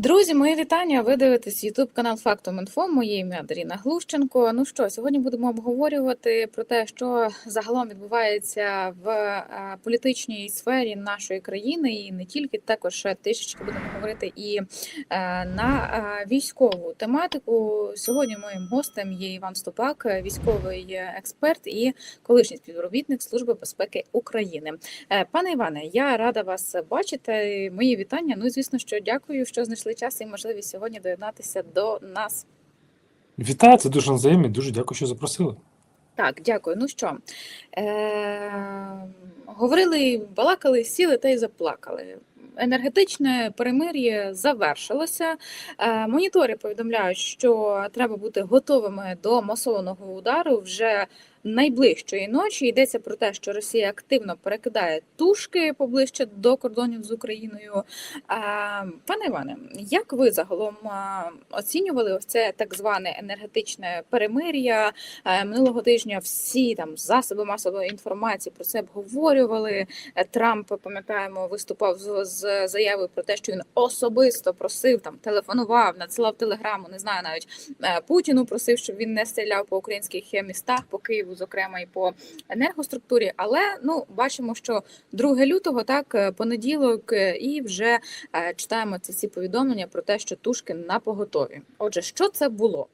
Друзі, мої вітання. Ви дивитесь YouTube канал Фактом Інфо. Моє ім'я Даріна Глущенко. Ну що, сьогодні будемо обговорювати про те, що загалом відбувається в е, політичній сфері нашої країни, і не тільки також трішечки будемо говорити і е, на е, військову тематику. Сьогодні моїм гостем є Іван Стопак, військовий експерт і колишній співробітник Служби безпеки України. Пане Іване, я рада вас бачити. Мої вітання. Ну і звісно, що дякую, що знайшли час і можливість сьогодні доєднатися до нас. Вітаю, це дуже взаємно, дуже дякую, що запросили. Так, дякую. Ну що, е- говорили, балакали, сіли та й заплакали. Енергетичне перемир'я завершилося. Е, Монітори повідомляють, що треба бути готовими до масованого удару вже найближчої ночі. Йдеться про те, що Росія активно перекидає тушки поближче до кордонів з Україною. Пане Іване, як ви загалом оцінювали ось це так зване енергетичне перемир'я? Е, Минулого тижня всі там засоби масової інформації про це обговорювали. Е, Трамп, пам'ятаємо, виступав з, з заявою про те, що він особисто просив там, телефонував, надсилав телеграму. Не знаю, навіть е, Путіну просив, щоб він не стріляв по українських містах, по Києву, зокрема, і по енергоструктурі. Але ну бачимо, що 2 лютого, так е, понеділок, е, і вже е, читаємо ці всі повідомлення про те, що тушки на поготові. Отже, що це було?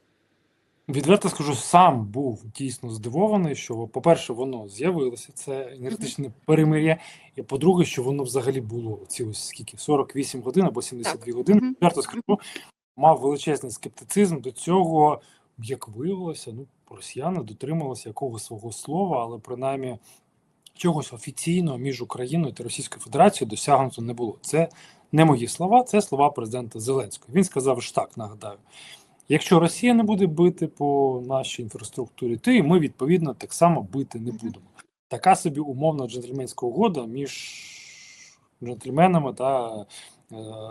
Відверто скажу, сам був дійсно здивований, що, по-перше, воно з'явилося, це енергетичне перемир'я, і по-друге, що воно взагалі було ці ось скільки 48 годин або 72 Так. години. Відверто скажу, мав величезний скептицизм до цього, як виявилося, ну, росіяни дотрималися якогось свого слова, але принаймні чогось офіційного між Україною та Російською Федерацією досягнуто не було. Це не мої слова, це слова президента Зеленського. Він сказав ж так, нагадаю. Якщо Росія не буде бити по нашій інфраструктурі, то і ми відповідно так само бити не будемо. Така собі умовна джентльменська угода між джентльменами та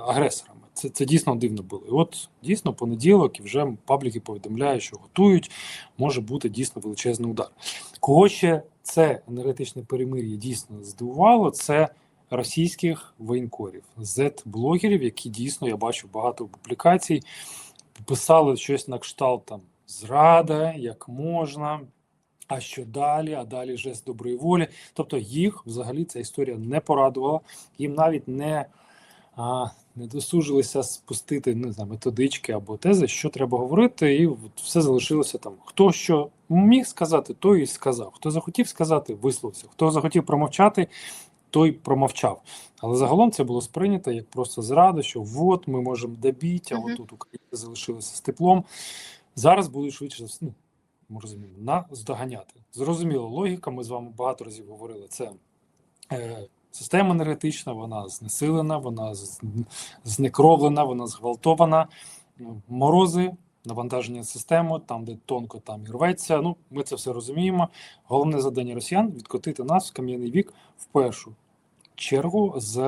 агресорами. Це, це дійсно дивно було. І от дійсно понеділок і вже пабліки повідомляють, що готують, може бути дійсно величезний удар. Кого ще це енергетичне перемир'я дійсно здивувало, це російських воєнкорів, зет-блогерів, які дійсно я бачу багато публікацій писали щось на кшталт там зрада, як можна, а що далі, а далі жест доброї волі. Тобто їх взагалі ця історія не порадувала, їм навіть не, а, не досужилися спустити не знаю, методички або тези, що треба говорити, і все залишилося там. Хто що міг сказати, той і сказав. Хто захотів сказати, висловився. Хто захотів промовчати, той промовчав. Але загалом це було сприйнято як просто зрада, що от ми можемо добити, а Мгм. от тут українці залишилися з теплом. Зараз будуть швидше ну, ми розуміємо, наздоганяти. Зрозуміло, логіка, ми з вами багато разів говорили. Це е, система енергетична, вона знесилена, вона знекровлена, вона зґвалтована. Ну, Морози, навантаження системи, там, де тонко, там і рветься. Ну, ми це все розуміємо. Головне завдання росіян відкотити нас в кам'яний вік в першу чергу з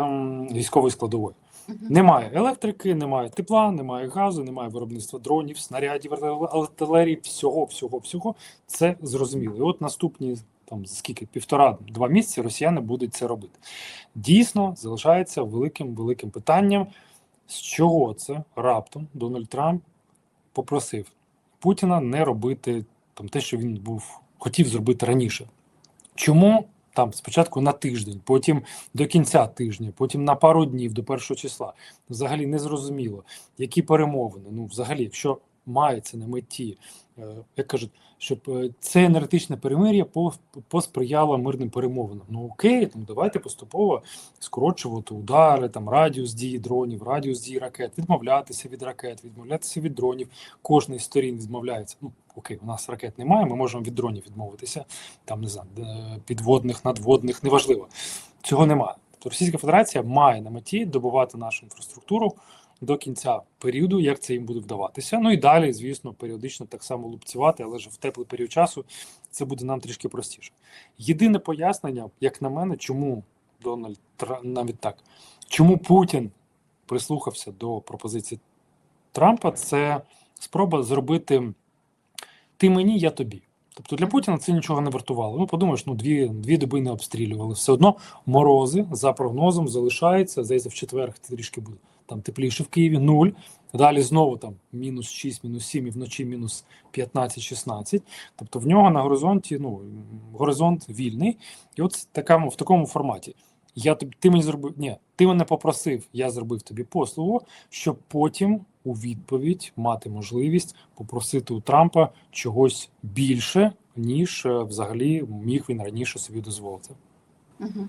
військової складової. Немає електрики, немає тепла, немає газу, немає виробництва дронів, снарядів, артилерії, всього, всього, всього. Це зрозуміло. І от наступні там скільки півтора-два місяці росіяни будуть це робити. Дійсно, залишається великим великим питанням, з чого це раптом Дональд Трамп попросив Путіна не робити там те, що він був хотів зробити раніше. Чому там спочатку на тиждень, потім до кінця тижня, потім на пару днів до першого числа? Взагалі не зрозуміло, які перемовини. Ну, взагалі, якщо мається на меті, е, як кажуть, щоб е, це енергетичне перемир'я по- посприяло мирним перемовинам. Ну окей, ну давайте поступово скорочувати удари, там радіус дії дронів, радіус дії ракет, відмовлятися від ракет, відмовлятися від дронів. Кожна із сторін відмовляється. Ну окей, у нас ракет немає, ми можемо від дронів відмовитися. Там не знаю, е, підводних, надводних, неважливо. Цього немає. Тобто Російська Федерація має на меті добувати нашу інфраструктуру до кінця періоду, як це їм буде вдаватися. Ну і далі, звісно, періодично так само лупцювати, але ж в теплий період часу це буде нам трішки простіше. Єдине пояснення, як на мене, чому Дональд Тра- навіть так, чому Путін прислухався до пропозиції Трампа, це спроба зробити ти мені, я тобі. Тобто для Путіна це нічого не вартувало. Ну, подумаєш, ну дві, дві доби не обстрілювали. Все одно морози за прогнозом залишаються. Здається, в четвер трішки буде там тепліше в Києві, нуль. Далі знову там мінус 6, мінус 7 і вночі мінус 15-16. Тобто в нього на горизонті ну, горизонт вільний. І от такому, в такому форматі. Я тобі, ти мені зробив. Ні, ти мене попросив, я зробив тобі послугу, щоб потім у відповідь мати можливість попросити у Трампа чогось більше, ніж е, взагалі міг він раніше собі дозволити. Угу.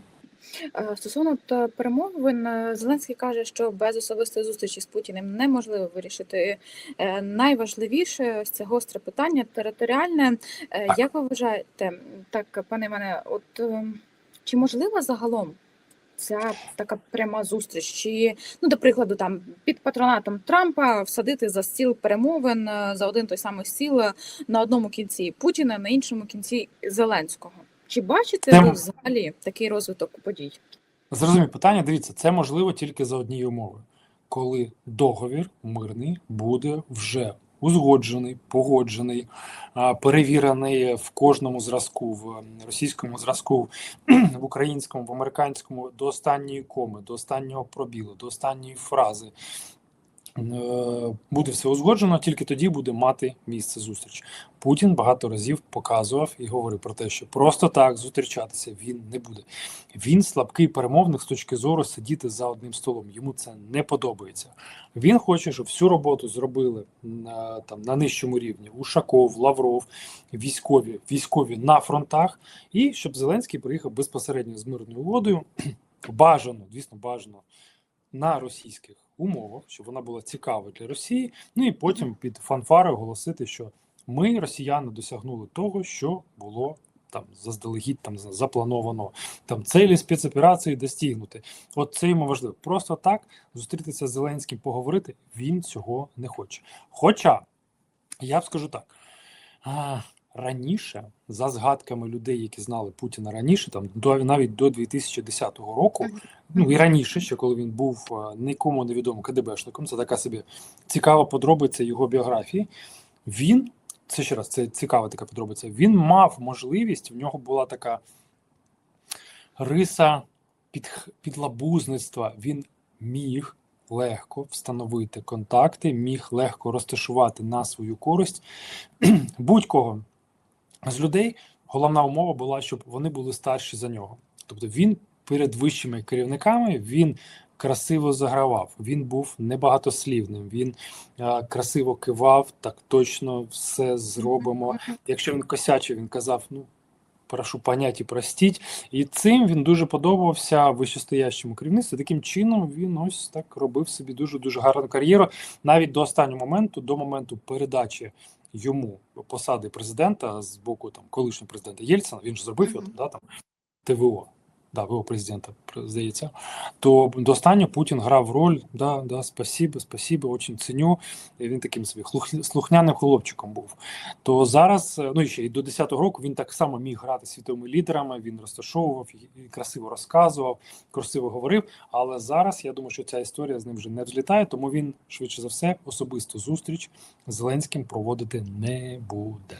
Стосовно перемовин, е, Зеленський каже, що без особистої зустрічі з Путіним неможливо вирішити найважливіше це гостре питання територіальне. Так. Як ви вважаєте, так, пане Іване, от е, чи можлива загалом ця така пряма зустріч? Чи, ну, до прикладу, там під патронатом Трампа всадити за стіл перемовин е, за один той самий стіл е, на одному кінці Путіна, на іншому кінці Зеленського? Чи бачите Це ви взагалі такий розвиток подій? Зрозумів питання. Дивіться, це можливо тільки за однієї умови, коли договір мирний буде вже узгоджений, погоджений, перевірений в кожному зразку, в російському зразку, в українському, в американському до останньої коми, до останнього пробілу, до останньої фрази. Е, Буде все узгоджено, тільки тоді буде мати місце зустріч. Путін багато разів показував і говорив про те, що просто так зустрічатися він не буде. Він слабкий перемовник з точки зору сидіти за одним столом. Йому це не подобається. Він хоче, щоб всю роботу зробили на там на нижчому рівні Ушаков, Лавров, військові, військові на фронтах, і щоб Зеленський приїхав безпосередньо з мирною угодою. Бажано, звісно, бажано на російських умовах, щоб вона була цікава для Росії. Ну і потім під фанфари оголосити, що ми, росіяни, досягнули того, що було там заздалегідь там заплановано. Там цілі спецоперації достигнути. От це йому важливо. Просто так зустрітися з Зеленським, поговорити. Він цього не хоче. Хоча я б скажу так. Раніше, за згадками людей, які знали Путіна раніше, там до навіть до 2010 року, ну і раніше, ще коли він був нікому невідомим КДБшником, це така собі цікава подробиця його біографії. Він це ще раз, це цікава така подробиця. Він мав можливість, в нього була така риса під, підлабузництва. Він міг легко встановити контакти, міг легко розташувати на свою користь будь-кого з людей. Головна умова була, щоб вони були старші за нього. Тобто він перед вищими керівниками він красиво загравав. Він був небагатослівним. Він е, красиво кивав, так точно все зробимо. Якщо він косячив, він казав: ну. Прошу понять і простіть, і цим він дуже подобався вищестоящому керівництву. Таким чином він ось так робив собі дуже дуже гарну кар'єру, навіть до останнього моменту, до моменту передачі йому посади президента з боку там колишнього президента Єльцина. Він ж зробив його да, там ТВО. Да, ВО президента, здається, то до Путін грав роль, да, да, спасибо, спасибо, очень ценю. І він таким собі слухняним хлопчиком був. То зараз, ну і ще і до 10-го року він так само міг грати світовими лідерами, він розташовував і красиво розказував, красиво говорив. Але зараз я думаю, що ця історія з ним вже не взлітає, тому він швидше за все особисто зустріч з Зеленським проводити не буде.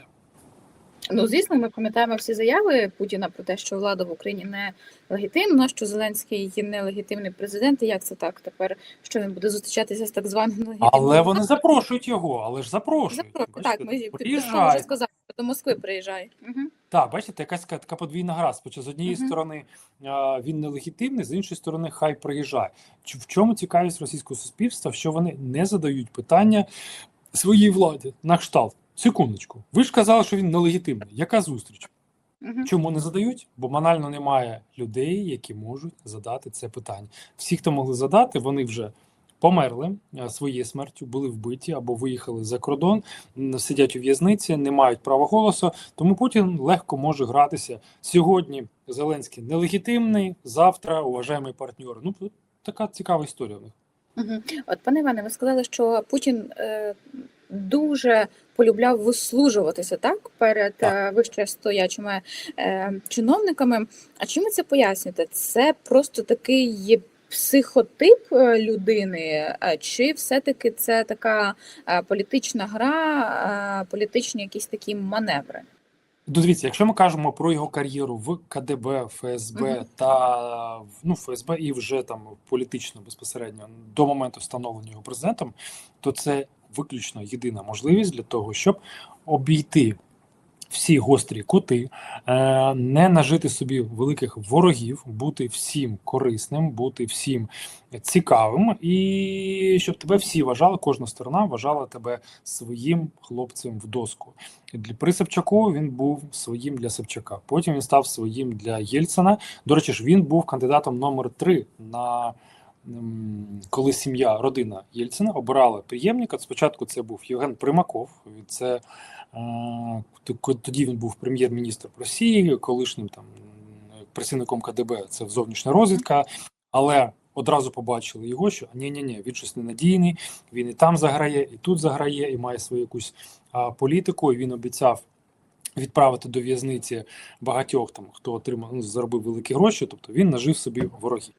Ну, звісно, ми пам'ятаємо всі заяви Путіна про те, що влада в Україні не легітимна, що Зеленський є нелегітимний президент. І як це так? Тепер що він буде зустрічатися з так званим нелегітимним? Але вони запрошують його, але ж запрошують. Запрошую. Так, ми ти приїжджай. вже сказав, до Москви приїжджає. Угу. Так, бачите, якась така, подвійна гра. Спочатку з однієї Мгм. сторони він нелегітимний, з іншої сторони, хай приїжджає. В чому цікавість російського суспільства, що вони не задають питання своїй владі на кшталт. Секундочку, ви ж казали, що він нелегітимний. Яка зустріч? Угу. Чому не задають? Бо банально немає людей, які можуть задати це питання. Всі, хто могли задати, вони вже померли е, своєю смертю, були вбиті або виїхали за кордон, сидять у в'язниці, не мають права голосу. Тому Путін легко може гратися сьогодні. Зеленський нелегітимний, завтра уважаємий партнер. Ну така цікава історія в них. Угу. От, пане Іване, ви сказали, що Путін е, дуже полюбляв вислужуватися так перед Так. е, вище стоячими е, чиновниками. А чим ви це пояснюєте? Це просто такий є психотип е, людини, е, чи все-таки це така політична гра, політичні якісь такі маневри? Ну, Дивіться, якщо ми кажемо про його кар'єру в КДБ, ФСБ Мгм. та ну, ФСБ і вже там політично безпосередньо до моменту встановлення його президентом, то це виключно єдина можливість для того, щоб обійти всі гострі кути, е, не нажити собі великих ворогів, бути всім корисним, бути всім цікавим, і щоб тебе всі вважали, кожна сторона вважала тебе своїм хлопцем в доску. Для при Собчаку він був своїм для Собчака. Потім він став своїм для Єльцина. До речі ж, він був кандидатом номер три на коли сім'я, родина Єльцина обирала преємника. Спочатку це був Євген Примаков. Це е, тоді він був прем'єр-міністром Росії, колишнім там працівником КДБ. Це зовнішня розвідка, але одразу побачили його, що ні, ні, ні, він щось ненадійний. Він і там заграє, і тут заграє, і має свою якусь а, політику. І він обіцяв відправити до в'язниці багатьох там, хто отримав ну, заробив великі гроші. Тобто він нажив собі ворогів.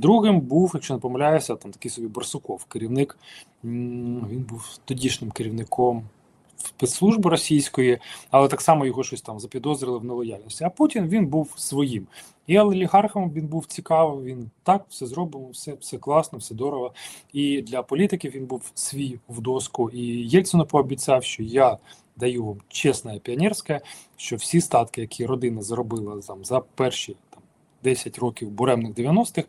Другим був, якщо не помиляюся, там такий собі Барсуков, керівник. Він був тодішнім керівником спецслужби російської, але так само його щось там запідозрили в нелояльності. А Путін він був своїм. І олігархам він був цікавий. Він так все зробимо, все, все класно, все дорого. І для політиків він був свій в доску. І Єльцину пообіцяв, що я даю вам чесне піонерське, що всі статки, які родина заробила там за перші там 10 років буремних 90-х,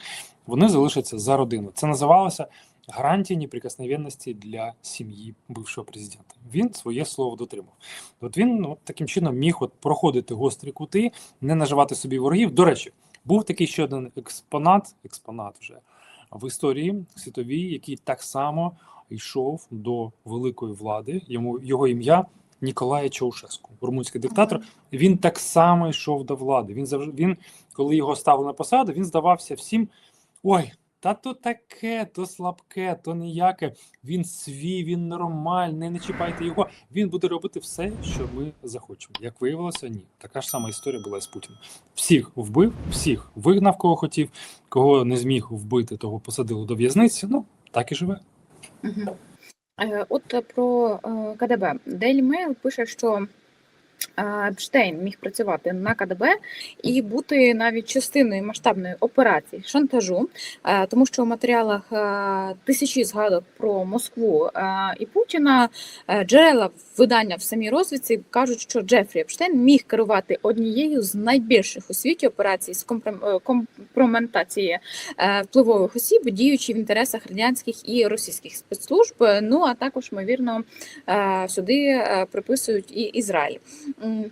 вони залишаться за родину. Це називалося гарантія неприкосновенності для сім'ї бившого президента. Він своє слово дотримав. От він ну, таким чином міг от проходити гострі кути, не наживати собі ворогів. До речі, був такий ще один експонат, експонат вже в історії світовій, який так само йшов до великої влади. Йому його ім'я Ніколая Чаушеску, румунський диктатор. Він так само йшов до влади. Він завжди він, коли його ставили на посаду, він здавався всім. Ой, та то таке, то слабке, то ніяке. Він свій, він нормальний, не чіпайте його. Він буде робити все, що ми захочемо. Як виявилося, ні. Така ж сама історія була з Путіним. Всіх вбив, всіх вигнав, кого хотів, кого не зміг вбити, того посадили до в'язниці. Ну так і живе. Е, От про е, КДБ. Daily Mail пише, що Епштейн міг працювати на КДБ і бути навіть частиною масштабної операції шантажу, е, тому що в матеріалах е, тисячі згадок про Москву е, і Путіна джерела видання в самій розвідці кажуть, що Джефрі Епштейн міг керувати однією з найбільших у світі операцій з компром- компрометації е, впливових осіб, діючи в інтересах радянських і російських спецслужб. Ну а також, ймовірно, сюди приписують і Ізраїль.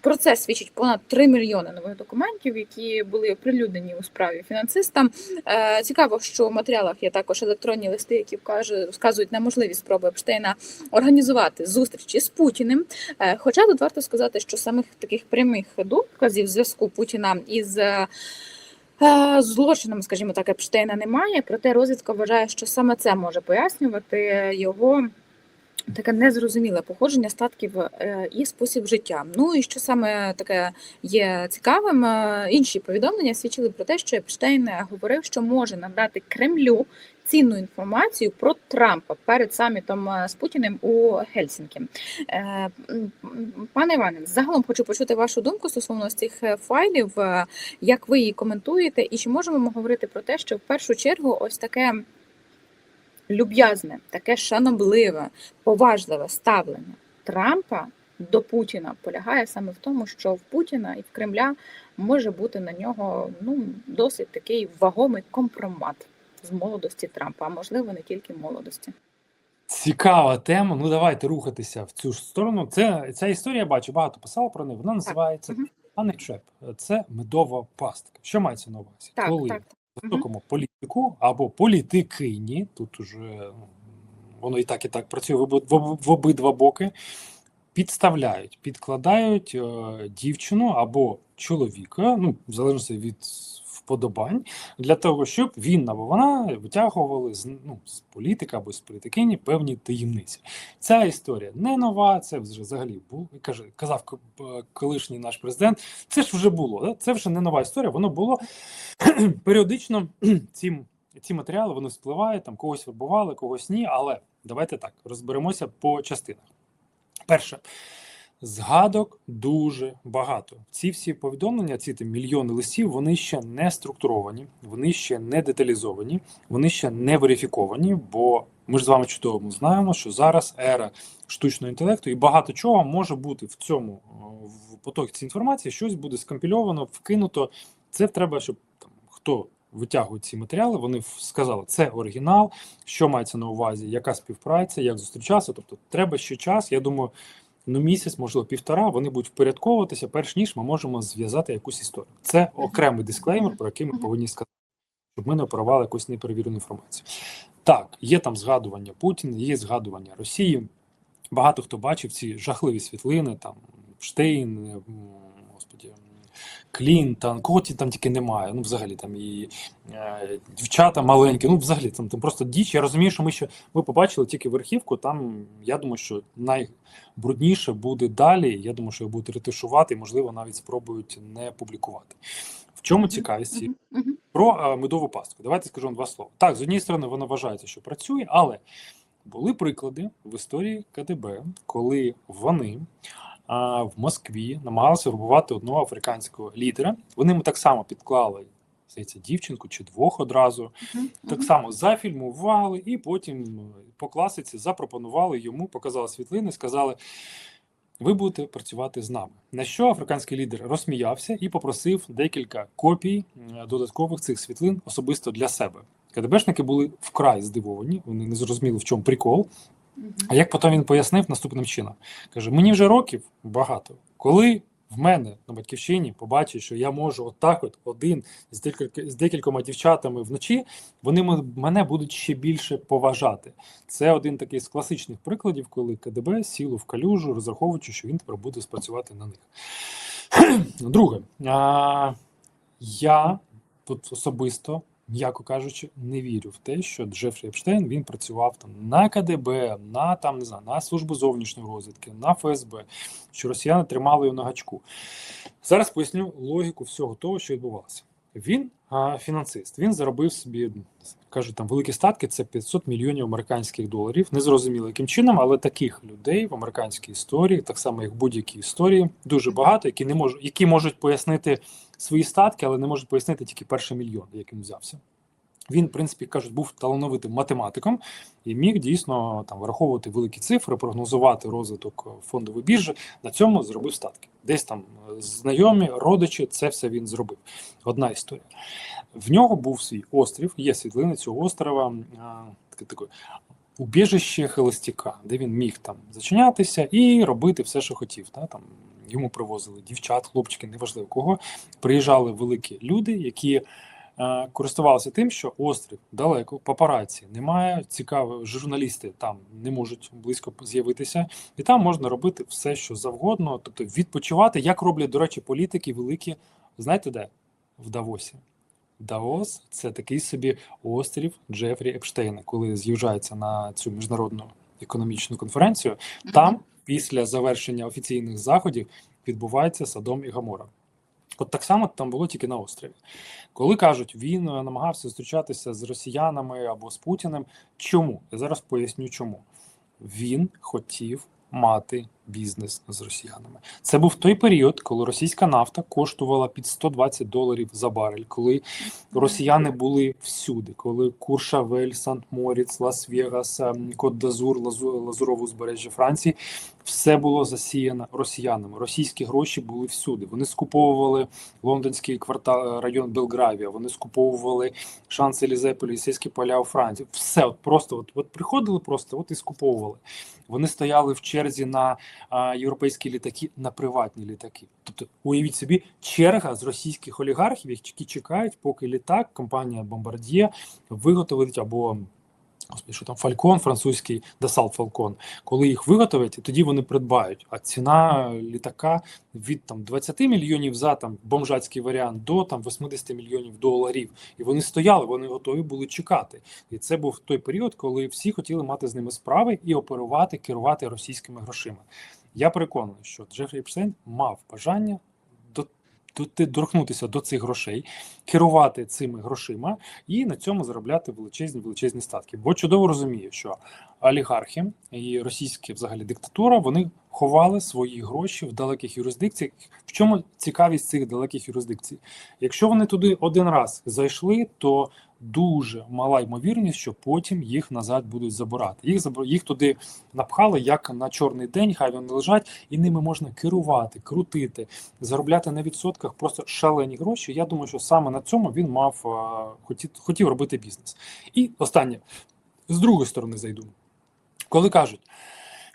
Про це свідчить понад 3 мільйони нових документів, які були оприлюднені у справі фінансистам. Е, Цікаво, що в матеріалах є також електронні листи, які вкаже- вказують на можливість спроби Епштейна організувати зустрічі з Путіним. Е, Хоча тут варто сказати, що самих таких прямих доказів зв'язку Путіна із е, злочином, скажімо так, Епштейна немає. Проте розвідка вважає, що саме це може пояснювати його. Таке незрозуміле походження статків е, і спосіб життя. Ну і що саме таке є цікавим, е, інші повідомлення свідчили про те, що Епштейн говорив, що може надати Кремлю цінну інформацію про Трампа перед самітом е, з Путіним у Гельсінкі. Пане Іване, загалом хочу почути вашу думку стосовно цих файлів, як ви її коментуєте, і чи можемо ми говорити про те, що в першу чергу ось таке люб'язне, таке шанобливе, поважливе ставлення Трампа до Путіна полягає саме в тому, що в Путіна і в Кремля може бути на нього ну досить такий вагомий компромат з молодості Трампа, а можливо не тільки молодості. Цікава тема. Ну давайте рухатися в цю ж сторону. Це ця історія, бачу, багато писало про неї. Вона називається. Пане Це медова пастка. Що мається на увазі? Так, Коли так. Високому політику або політикині, тут уже ну, воно і так, і так працює в, оби- в, об- в обидва боки. Підставляють, підкладають е, дівчину або чоловіка, ну, в залежності від вподобань, для того, щоб він або вона витягували з, ну, з політика або з політикині певні таємниці. Ця історія не нова, це вже взагалі був, каже, казав колишній наш президент. Це ж вже було, це вже не нова історія, воно було періодично ці, ці матеріали вони спливають, там когось вербували, когось ні. Але давайте так розберемося по частинах. Перше, Згадок дуже багато. Ці всі повідомлення, ці там, мільйони листів, вони ще не структуровані, вони ще не деталізовані, вони ще не верифіковані. Бо ми ж з вами чудово знаємо, що зараз ера штучного інтелекту і багато чого може бути в цьому в потокі інформації, щось буде скомпільовано, вкинуто. Це треба, щоб там хто витягує ці матеріали, вони сказали, це оригінал, що мається на увазі, яка співпраця, як зустрічатися. Тобто, треба ще час. Я думаю, ну місяць, можливо, півтора, вони будуть впорядковуватися, перш ніж ми можемо зв'язати якусь історію. Це окремий дисклеймер, про який ми повинні сказати, щоб ми не оперували якусь неперевірену інформацію. Так, є там згадування Путіна, є згадування Росії. Багато хто бачив ці жахливі світлини, там Штейн, Клінтон, кого там тільки немає. Ну, взагалі там і е, дівчата маленькі. Ну, взагалі там, там просто діч. Я розумію, що ми ще ми побачили тільки верхівку. Там я думаю, що найбрудніше буде далі. Я думаю, що його будуть ретушувати, і можливо навіть спробують не публікувати. В чому цікавість про е, медову пастку. Давайте скажу вам два слова. Так, з однієї сторони, вона вважається, що працює, але були приклади в історії КДБ, коли вони в Москві намагалися вербувати одного африканського лідера. Вони йому так само підклали здається, дівчинку чи двох одразу. Так само зафільмували і потім е, по класиці запропонували йому, показали світлини, сказали. Ви будете працювати з нами. На що африканський лідер розсміявся і попросив декілька копій е, додаткових цих світлин особисто для себе. КДБшники були вкрай здивовані, вони не зрозуміли, в чому прикол. А як потім він пояснив наступним чином: каже: мені вже років багато. Коли в мене на батьківщині побачать, що я можу отак, от один з декілька з декількома дівчатами вночі, вони мене будуть ще більше поважати. Це один такий з класичних прикладів, коли КДБ сіло в калюжу, розраховуючи, що він тепер буде спрацювати на них. Друге, а, я тут особисто, м'яко кажучи, не вірю в те, що Джефрі Епштейн він працював там на КДБ, на там не знаю, на службу зовнішньої розвідки, на ФСБ, що росіяни тримали його на гачку. Зараз поясню логіку всього того, що відбувалося. Він а, фінансист. Він заробив собі, кажуть, там великі статки це 500 мільйонів американських доларів. Незрозуміло яким чином, але таких людей в американській історії, так само як в будь-якій історії, дуже багато, які не можуть, які можуть пояснити свої статки, але не можуть пояснити тільки перший мільйон, як він взявся. Він, в принципі, кажуть, був талановитим математиком і міг дійсно там враховувати великі цифри, прогнозувати розвиток фондової біржі. На цьому зробив статки. Десь там е, знайомі, родичі, це все він зробив. Одна історія. В нього був свій острів, є світлини цього острова, таке таке убіжище холостяка, де він міг там зачинятися і робити все, що хотів. Та, там, йому привозили дівчат, хлопчики, неважливо кого. Приїжджали великі люди, які е, користувалися тим, що острів далеко, папараці немає, цікаво, журналісти там не можуть близько з'явитися, і там можна робити все, що завгодно, тобто відпочивати, як роблять, до речі, політики великі. Знаєте де? В Давосі. Даос це такий собі острів Джефрі Епштейна, коли з'їжджається на цю міжнародну економічну конференцію. Там, після завершення офіційних заходів, відбувається Садом і Гамора. От так само там було тільки на острові. Коли кажуть, він е, намагався зустрічатися з росіянами або з Путіним. Чому? Я зараз поясню, чому. Він хотів мати бізнес з росіянами. Це був той період, коли російська нафта коштувала під 120 доларів за барель, коли росіяни були всюди, коли Куршавель, Сант-Моріц, Лас-Вегас, ем, Кот-Дазур, Лазу- Лазурове узбережжя Франції, все було засіяно росіянами. Російські гроші були всюди. Вони скуповували лондонський квартал район Белгравія, вони скуповували Шанс-Елізе, поліцейські поля у Франції. Все, от просто от, от приходили просто, от і скуповували. Вони стояли в черзі на європейські літаки, на приватні літаки. Тобто, уявіть собі, черга з російських олігархів, які чекають, поки літак, компанія Бомбардіє виготовить або Господи, що там Фалькон, французький Dassault Falcon, коли їх виготовлять, тоді вони придбають. А ціна літака від там 20 мільйонів за там бомжацький варіант до там 80 мільйонів доларів. І вони стояли, вони готові були чекати. І це був той період, коли всі хотіли мати з ними справи і оперувати, керувати російськими грошима. Я переконаний, що Джефрі Епштейн мав бажання до, до, цих грошей, керувати цими грошима і на цьому заробляти величезні величезні статки. Бо чудово розуміє, що олігархи і російська взагалі диктатура вони ховали свої гроші в далеких юрисдикціях. В чому цікавість цих далеких юрисдикцій? Якщо вони туди один раз зайшли, то дуже мала ймовірність, що потім їх назад будуть забирати. Їх їх туди напхали як на чорний день, хай вони лежать, і ними можна керувати, крутити, заробляти на відсотках просто шалені гроші. Я думаю, що саме на цьому він мав хотів, хотів робити бізнес. І останнє з другої сторони зайду. Коли кажуть,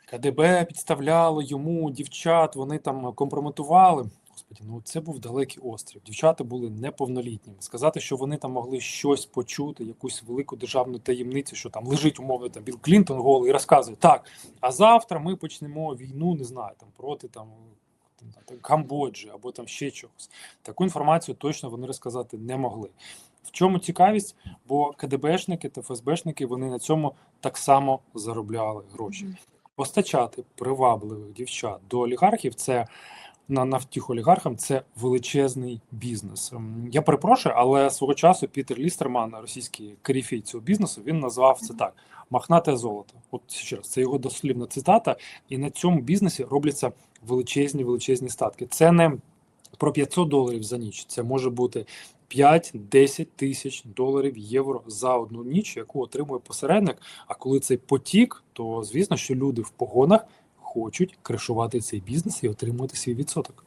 КДБ підставляло йому дівчат, вони там компрометували. Господі, ну це був далекий острів. Дівчата були неповнолітніми. Сказати, що вони там могли щось почути, якусь велику державну таємницю, що там лежить умовно там Білл Клінтон голий і розказує так. А завтра ми почнемо війну, не знаю, там проти там. там, Камбоджі або там ще чогось. Таку інформацію точно вони розказати не могли. В чому цікавість? Бо КДБшники та ФСБшники вони на цьому так само заробляли гроші. Постачати привабливих дівчат до олігархів це на навтіх олігархам це величезний бізнес. Ем, Я перепрошую, але свого часу Пітер Лістерман, російський корифей цього бізнесу, він назвав це так: махнате золото. От ще раз, це його дослівна цитата, і на цьому бізнесі робляться величезні величезні статки. Це не про 500 доларів за ніч. Це може бути 5-10 тисяч доларів євро за одну ніч, яку отримує посередник. А коли цей потік, то звісно, що люди в погонах хочуть кришувати цей бізнес і отримувати свій відсоток.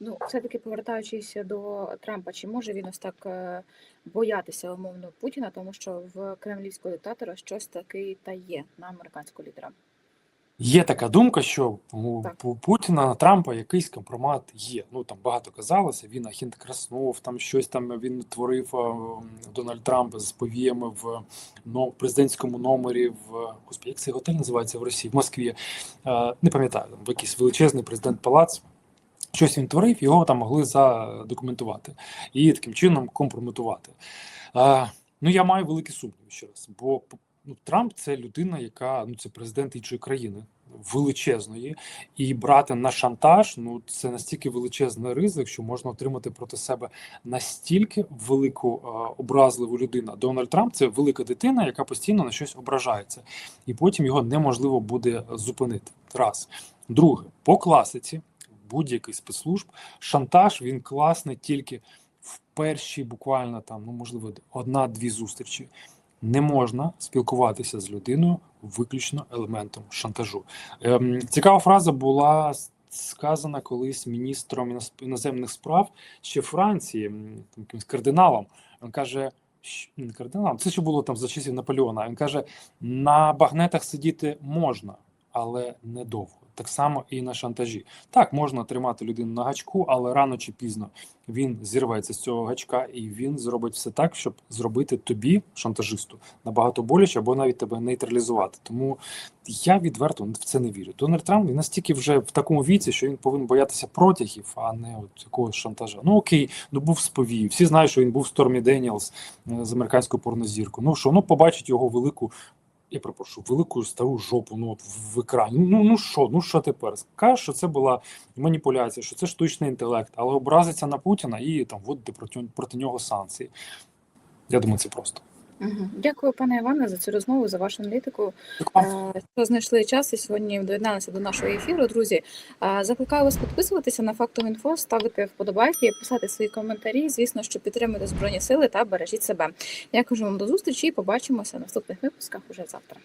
Ну, все-таки повертаючись до Трампа, чи може він ось так е, боятися умовно Путіна, тому що в кремлівського диктатора щось таке та є на американського лідера. Є така думка, що у Так. Путіна на Трампа якийсь компромат є. Ну там багато казалося. Він агент Краснов, там щось там він творив Дональд Трамп з повіями в но, президентському номері в господи, як цей готель називається в Росії, в Москві. Не пам'ятаю, там в якийсь величезний президент палац. Щось він творив, його там могли задокументувати і таким чином компрометувати. Ну я маю великі сумніви ще раз, бо ну, Трамп це людина, яка ну це президент іншої країни величезної, і брати на шантаж ну це настільки величезний ризик, що можна отримати проти себе настільки велику а, образливу людину. Дональд Трамп це велика дитина, яка постійно на щось ображається, і потім його неможливо буде зупинити. Раз друге, по класиці будь-який спецслужб шантаж він класний тільки в перші буквально там, ну можливо, одна-дві зустрічі. Не можна спілкуватися з людиною виключно елементом шантажу. Ем, цікава фраза була сказана колись міністром іноземних справ ще Франції, якимось кардиналом. Він каже, не кардиналом, це ще було там за часів Наполеона. Він каже: на багнетах сидіти можна, але недовго. Так само і на шантажі. Так, можна тримати людину на гачку, але рано чи пізно він зірветься з цього гачка, і він зробить все так, щоб зробити тобі, шантажисту, набагато боляче або навіть тебе нейтралізувати. Тому я відверто в це не вірю. Дональд Трамп він настільки вже в такому віці, що він повинен боятися протягів, а не от якогось шантажа. Ну окей, ну був сповій. Всі знають, що він був Стормі Деніелс з американською порнозіркою. Ну що, ну побачить його велику. Я прошу велику стару жопу ну от в в екрані. Ну ну що, ну що тепер? Каже, що це була маніпуляція, що це штучний інтелект, але образиться на Путіна і там вводити проти, проти нього санкції. Я думаю, це просто. Дякую, пане Іване, за цю розмову, за вашу аналітику. Е, Що знайшли час і сьогодні доєдналися до нашого ефіру. Друзі, е, закликаю вас підписуватися на Фактом Інфо, ставити вподобайки, писати свої коментарі. Звісно, що підтримуйте збройні сили та бережіть себе. Я кажу вам до зустрічі і побачимося в наступних випусках уже завтра.